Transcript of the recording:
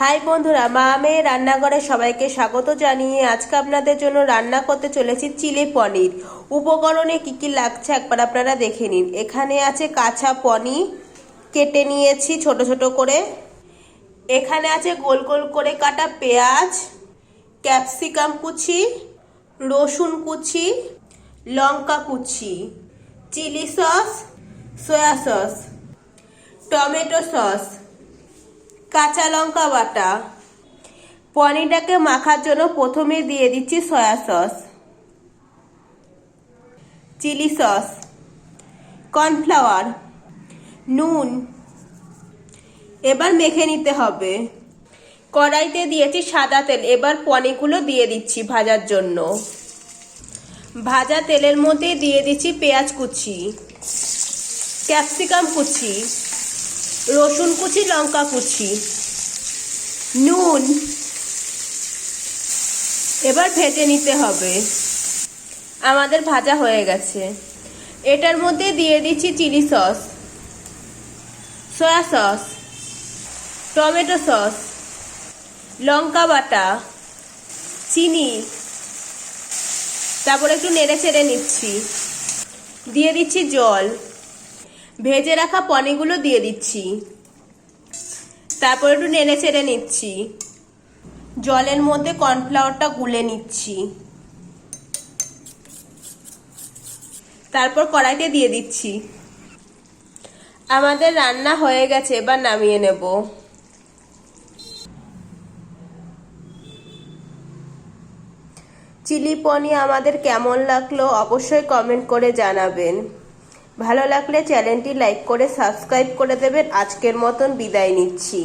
High বন্ধুরা, মা মেয়ে রান্নাঘরে সবাইকে স্বাগত জানিয়ে আজকে আপনাদের জন্য রান্না করতে চলেছি চিলি পনির। উপকরণে কি কি লাগছে একবার আপনারা দেখে নিন। এখানে আছে কাঁচা পনির, কেটে নিয়েছি ছোট ছোট করে। এখানে আছে গোল গোল করে কাটা পেঁয়াজ, ক্যাপসিকাম কুচি, রসুন কুচি, লঙ্কা কুচি, chili sauce, soya sauce, tomato sauce. কাঁচা লঙ্কা বাটা। পনিরটাকে মাখার জন্য প্রথমে দিয়ে দিচ্ছি soya sauce. Chili sauce. Cornflour. নুন। এবার মেখে নিতে হবে। কড়াইতে দিয়েছি সাদা তেল। এবার পনিরগুলো দিয়ে দিচ্ছি ভাজার জন্য। ভাজা তেলের মধ্যে দিয়ে দিচ্ছি পেঁয়াজ কুচি। ক্যাপসিকাম কুচি। রসুন কুচি, লঙ্কা কুচি। নুন। এবার ভেজে নিতে হবে। আমাদের ভাজা হয়ে গেছে। এটার মধ্যে দিয়ে দিচ্ছি chili sauce, soya sauce, tomato sauce, লঙ্কা বাটা, চিনি। তারপর একটু নেড়ে চেড়ে নিচ্ছি। দিয়ে দিচ্ছি জল। ভেজে রাখা পনিরগুলো দিয়ে দিচ্ছি। তারপর একটু নেড়ে চেড়ে নিচ্ছি। জলের মধ্যে কর্নফ্লাওয়ারটা গুলে নিচ্ছি। তারপর কড়াইতে দিয়ে দিচ্ছি। আমাদের রান্না হয়ে গেছে, এবার নামিয়ে নেব। চিলি পনির আমাদের কেমন লাগল অবশ্যই কমেন্ট করে জানাবেন। ভালো লাগলে চ্যানেলটি লাইক করে সাবস্ক্রাইব করে দেবেন। আজকের মতন বিদায় নিচ্ছি।